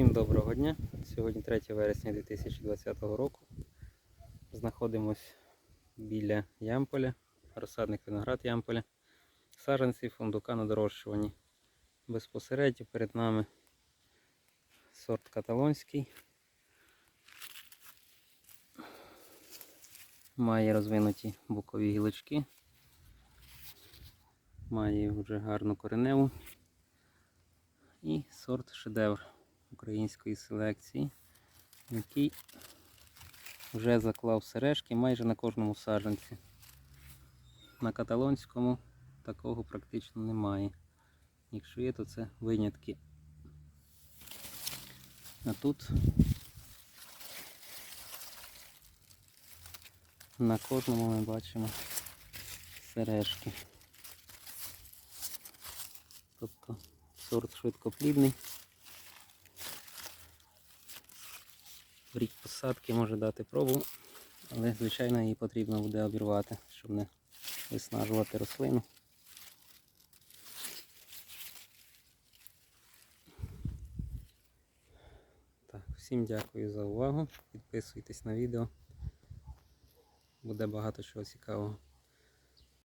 Всім доброго дня. Сьогодні 3 вересня 2020 року. Знаходимось біля Ямполя, розсадник виноград Ямполя. Саджанці фундука на дорощуванні. Безпосередньо перед нами сорт каталонський. Має розвинуті бокові гілочки. Має вже гарну кореневу. І сорт шедевр української селекції, який вже заклав сережки майже на кожному саджанці. На каталонському такого практично немає. Якщо є, то це винятки. А тут на кожному ми бачимо сережки. Тобто сорт швидкоплідний. В рік посадки може дати пробу, але звичайно її потрібно буде обірвати, щоб не виснажувати рослину. Так, всім дякую за увагу. Підписуйтесь на відео. Буде багато чого цікавого.